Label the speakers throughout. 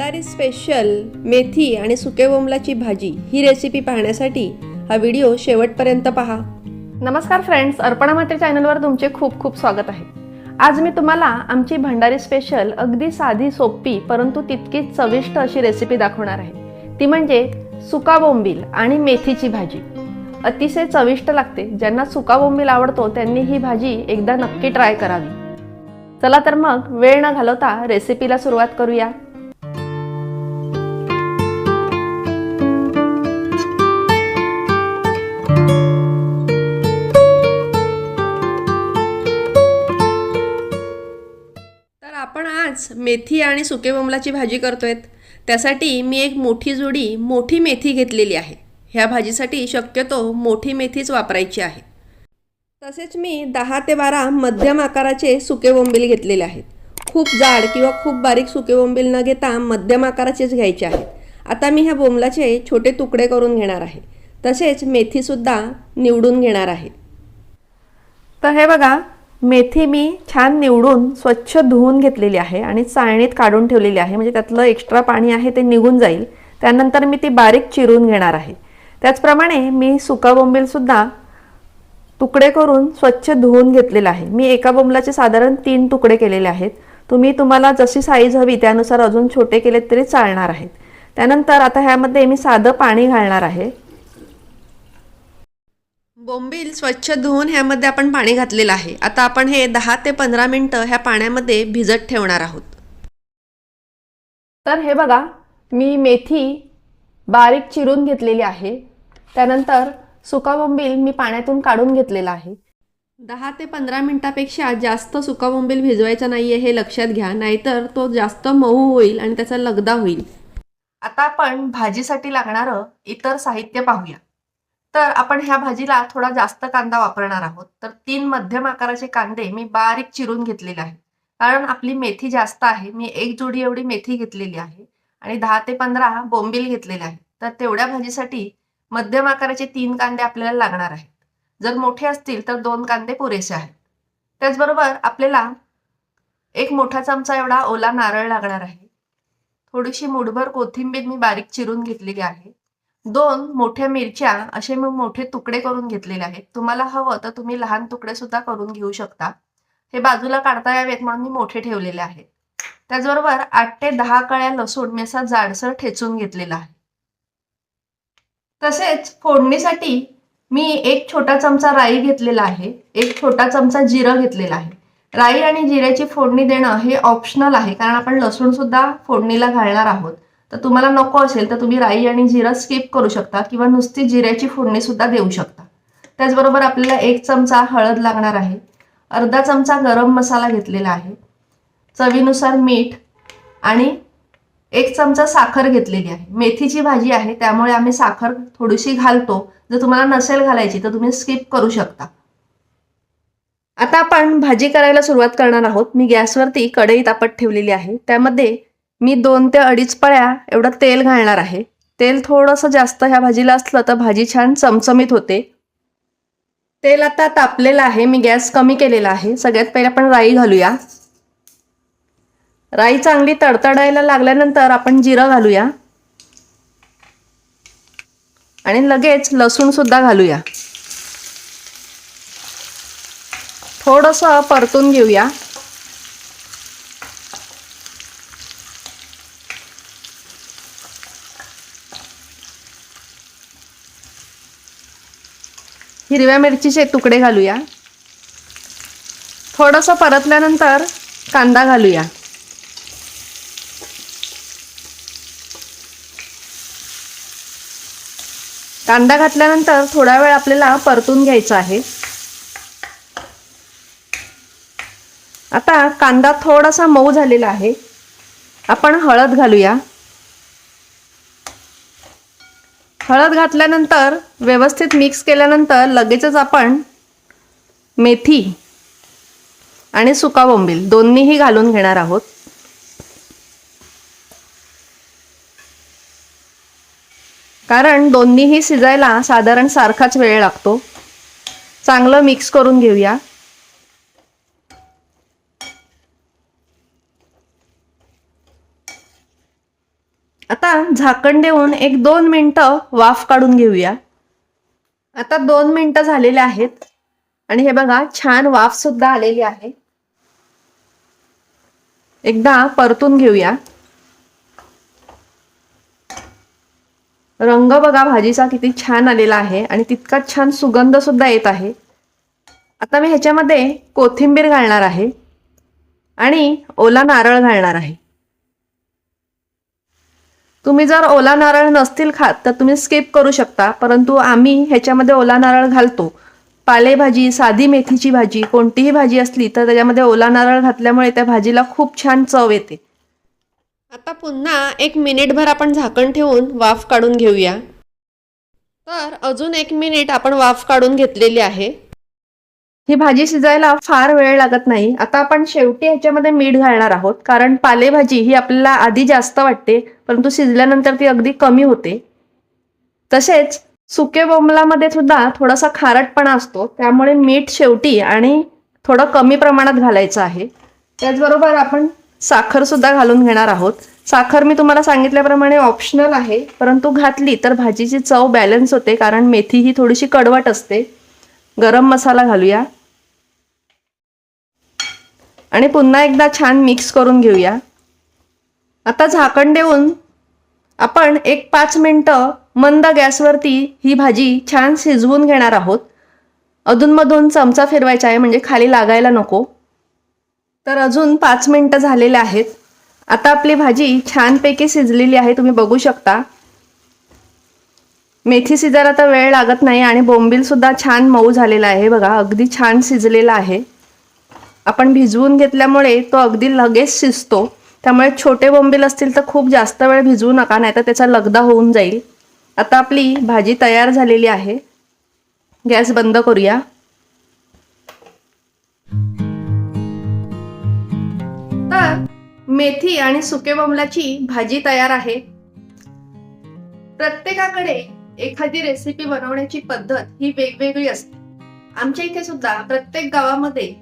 Speaker 1: Bhandari special मेथी आणि सुके बोंबलाची भाजी ही रेसिपी पाहण्यासाठी हा व्हिडिओ शेवटपर्यंत पहा.
Speaker 2: नमस्कार फ्रेंड्स अर्पणा माते चॅनलवर तुमचे खूप खूप स्वागत आहे. आज मी तुम्हाला आमची भंडारी स्पेशल अगदी साधी सोपी परंतु तितकीच चविष्ट अशी रेसिपी दाखवणार आहे. ती म्हणजे सुका बोंबील आणि मेथीची भाजी. अतिशय चविष्ट लागते. ज्यांना सुका बोंबील आवडतो त्यांनी ही भाजी एकदा नक्की ट्राय करावी. चला तर मग वेळ न घालवता रेसिपीला सुरुवात करूया.
Speaker 1: आज मेथी आणि सुके बोंबलाची भाजी करतोय. त्यासाठी मी एक मोठी जोडी मोठी मेथी घेतलेली आहे. ह्या भाजीसाठी शक्यतो मोठी मेथीच वापरायची आहे. तसेच मी दहा ते बारा मध्यम आकाराचे सुके बोंबील घेतलेले आहेत. खूप जाड किंवा खूप बारीक सुके बोंबील न घेता मध्यम आकाराचेच घ्यायचे आहेत. आता मी ह्या बोंबलाचे छोटे तुकडे करून घेणार आहे. तसेच मेथीसुद्धा निवडून घेणार आहे.
Speaker 2: तर हे बघा मेथी मी छान निवडून स्वच्छ धुवून घेतलेली आहे आणि चाळणीत काढून ठेवलेली आहे. म्हणजे त्यातलं एक्स्ट्रा पाणी आहे ते निघून जाईल. त्यानंतर मी ती बारीक चिरून घेणार आहे. त्याचप्रमाणे मी सुका बोंबीलसुद्धा तुकडे करून स्वच्छ धुवून घेतलेलं आहे. मी एका बोंबलाचे साधारण तीन तुकडे केलेले आहेत. तुम्ही तुम्हाला जशी साईज हवी त्यानुसार अजून छोटे केलेत तरी चालणार आहेत. त्यानंतर आता ह्यामध्ये मी साधं पाणी घालणार आहे.
Speaker 1: बोंबील स्वच्छ धुवून ह्यामध्ये आपण पाणी घातलेलं आहे. आता आपण हे दहा ते पंधरा मिनटं ह्या पाण्यामध्ये भिजत ठेवणार आहोत.
Speaker 2: तर हे बघा मी मेथी बारीक चिरून घेतलेली आहे. त्यानंतर सुका बोंबील मी पाण्यातून काढून घेतलेला आहे.
Speaker 1: दहा ते पंधरा मिनिटापेक्षा जास्त सुका बोंबील भिजवायचा नाही आहे हे लक्षात घ्या नाहीतर तो जास्त मऊ होईल आणि त्याचा लगदा होईल.
Speaker 2: आता आपण भाजीसाठी लागणारं इतर साहित्य पाहूया. तर आपण ह्या भाजीला थोडा जास्त कांदा वापरणार आहोत. तर तीन मध्यम आकाराचे कांदे मी बारीक चिरून घेतलेले आहेत. कारण आपली मेथी जास्त आहे. मी एक जोडी एवढी मेथी घेतलेली आहे. आणि दहा ते पंधरा बोंबील घेतलेले आहेत. तर तेवढ्या भाजीसाठी मध्यम आकाराचे तीन कांदे आपल्याला लागणार आहेत. जर मोठे असतील तर दोन कांदे पुरेसे आहेत. त्याचबरोबर आपल्याला एक मोठा चमचा एवढा ओला नारळ लागणार आहे. थोडीशी मुठभर कोथिंबीर मी बारीक चिरून घेतलेली आहे. दोन मोठ्या मिरच्या असे मी मोठे तुकडे करून घेतलेले आहेत. तुम्हाला हवं तर तुम्ही लहान तुकडे सुद्धा करून घेऊ शकता. हे बाजूला काढता यावेत म्हणून मी मोठे ठेवलेले आहेत. त्याचबरोबर आठ ते दहा कळ्या लसूण मी असा जाडसर ठेचून घेतलेला आहे. तसेच फोडणीसाठी मी एक छोटा चमचा राई घेतलेला आहे. एक छोटा चमचा जिरं घेतलेला आहे. राई आणि जिऱ्याची फोडणी देणं हे ऑप्शनल आहे. कारण आपण लसूण सुद्धा फोडणीला घालणार आहोत. तर तुम्हाला नको असेल तर तुम्ही राई आणि जिरं स्किप करू शकता किंवा नुसती जिऱ्याची फोडणी सुद्धा देऊ शकता. त्याचबरोबर आपल्याला एक चमचा हळद लागणार आहे. अर्धा चमचा गरम मसाला घेतलेला आहे. चवीनुसार मीठ आणि एक चमचा साखर घेतलेली आहे. मेथीची भाजी आहे त्यामुळे आम्ही साखर थोडीशी घालतो. जर तुम्हाला नसेल घालायची तर तुम्ही स्किप करू शकता. आता आपण भाजी करायला सुरुवात करणार आहोत. मी गॅसवरती कढई तापत ठेवलेली आहे. त्यामध्ये मी दोन ते अडीच पळ्या एवढं तेल घालणार आहे. तेल थोडंसं जास्त ह्या भाजीला असलं तर भाजी छान चमचमीत होते. तेल आता तापलेलं आहे. मी गॅस कमी केलेला आहे. सगळ्यात पहिले आपण राई घालूया. राई चांगली तडतडायला लागल्यानंतर आपण जिरं घालूया. आणि लगेच लसूणसुद्धा घालूया. थोडंसं परतून घेऊया. हिरव्या मिरचीचे तुकडे घालूया. थोडंसं परतल्यानंतर कांदा घालूया. कांदा घातल्यानंतर थोडा वेळ आपल्याला परतून घ्यायचा आहे. आता कांदा थोडासा मऊ झालेला आहे. आपण हळद घालूया. हळद घातल्यानंतर व्यवस्थित मिक्स केल्यानंतर लगेचच आपण मेथी आणि सुका बोंबील दोन्हीही घालून घेणार आहोत. कारण दोन्हीही शिजायला साधारण सारखाच वेळ लागतो. चांगलं मिक्स करून घेऊया. आता झाकण देऊन एक दोन मिनटं वाफ काढून घेऊया. आता दोन मिनटं झालेले आहेत. आणि हे बघा छान वाफ सुद्धा आलेली आहे. एकदा परतून घेऊया. रंग बघा भाजीचा किती छान आलेला आहे आणि तितकाच छान सुगंध सुद्धा येत आहे. आता मी ह्याच्यामध्ये कोथिंबीर घालणार आहे. आणि ओला नारळ घालणार आहे. तुम्ही जर ओला नारळ नसतील खात तर तुम्ही स्किप करू शकता. परंतु आम्ही ह्याच्यामध्ये ओला नारळ घालतो. पालेभाजी साधी मेथीची भाजी कोणतीही भाजी असली तर त्याच्यामध्ये ओला नारळ घातल्यामुळे त्या भाजीला खूप छान चव येते.
Speaker 1: आता पुन्हा एक मिनिटभर आपण झाकण ठेवून वाफ काढून घेऊया. तर अजून एक मिनिट आपण वाफ काढून घेतलेली आहे.
Speaker 2: ही भाजी शिजायला फार वेळ लागत नाही. आता आपण शेवटी ह्याच्यामध्ये मीठ घालणार आहोत. कारण पालेभाजी ही आपल्याला आधी जास्त वाटते. परंतु शिजल्यानंतर ती अगदी कमी होते. तसेच सुके बोंबलामध्ये सुद्धा थोडासा खारटपणा असतो. त्यामुळे मीठ शेवटी आणि थोडं कमी प्रमाणात घालायचं आहे. त्याचबरोबर आपण साखर सुद्धा घालून घेणार आहोत. साखर मी तुम्हाला सांगितल्याप्रमाणे ऑप्शनल आहे. परंतु घातली तर भाजीची चव बॅलन्स होते. कारण मेथी ही थोडीशी कडवट असते. गरम मसाला घालूया. आणि पुन्हा एकदा छान मिक्स करून घेऊया. आता झाकण देऊन आपण एक पाच मिनटं मंद गॅसवरती ही भाजी छान शिजवून घेणार आहोत. अधूनमधून चमचा फिरवायचा आहे म्हणजे खाली लागायला नको. तर अजून पाच मिनटं झालेले आहेत. आता आपली भाजी छानपैकी शिजलेली आहे तुम्ही बघू शकता. मेथी शिजायला तर वेळ लागत नाही आणि बोंबीलसुद्धा छान मऊ झालेला आहे बघा अगदी छान शिजलेला आहे. आपण भिजवून घेतल्यामुळे तो अगदी लगेच शिजतो. त्यामुळे छोटे बोंबील असतील तर खूप जास्त वेळ भिजवू नका नाही तर त्याचा लगदा होऊन जाईल. आता आपली भाजी तयार झालेली आहे. गॅस बंद करूया. तर मेथी आणि सुके बोंबलाची भाजी तयार आहे. प्रत्येकाकडे एखादी रेसिपी बनवण्याची पद्धत ही वेगवेगळी असते. आमच्या इथे सुद्धा प्रत्येक गावामध्ये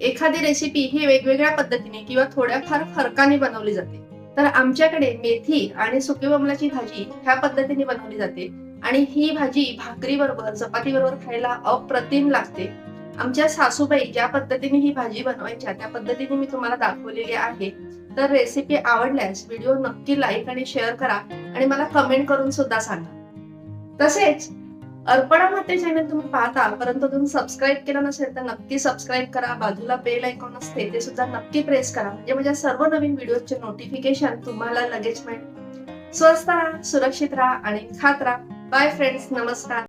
Speaker 2: एखादी रेसिपी ही वेगवेगळ्या पद्धतीने किंवा थोड्याफार फरकाने बनवली जाते. तर आमच्याकडे मेथी आणि सुकी बमलाची भाजी ह्या पद्धतीने बनवली जाते. आणि ही भाजी भाकरी बरोबर चपाती बरोबर खायला अप्रतिम लागते. आमच्या सासूबाई ज्या पद्धतीने ही भाजी बनवायच्या त्या पद्धतीने मी तुम्हाला दाखवलेली आहे. तर रेसिपी आवडल्यास व्हिडिओ नक्की लाईक आणि शेअर करा आणि मला कमेंट करून सुद्धा सांगा. तसेच अर्पणा माते चॅनल तुम्ही पाहता परंतु तुम्ही सबस्क्राईब केलं नसेल तर नक्की सबस्क्राईब करा. बाजूला बेल आयकॉन असते ते सुद्धा नक्की प्रेस करा. म्हणजे माझ्या सर्व नवीन व्हिडिओचे नोटिफिकेशन तुम्हाला लगेच मिळेल. स्वस्त राहा सुरक्षित राहा आणि खात राहा. बाय फ्रेंड्स नमस्कार.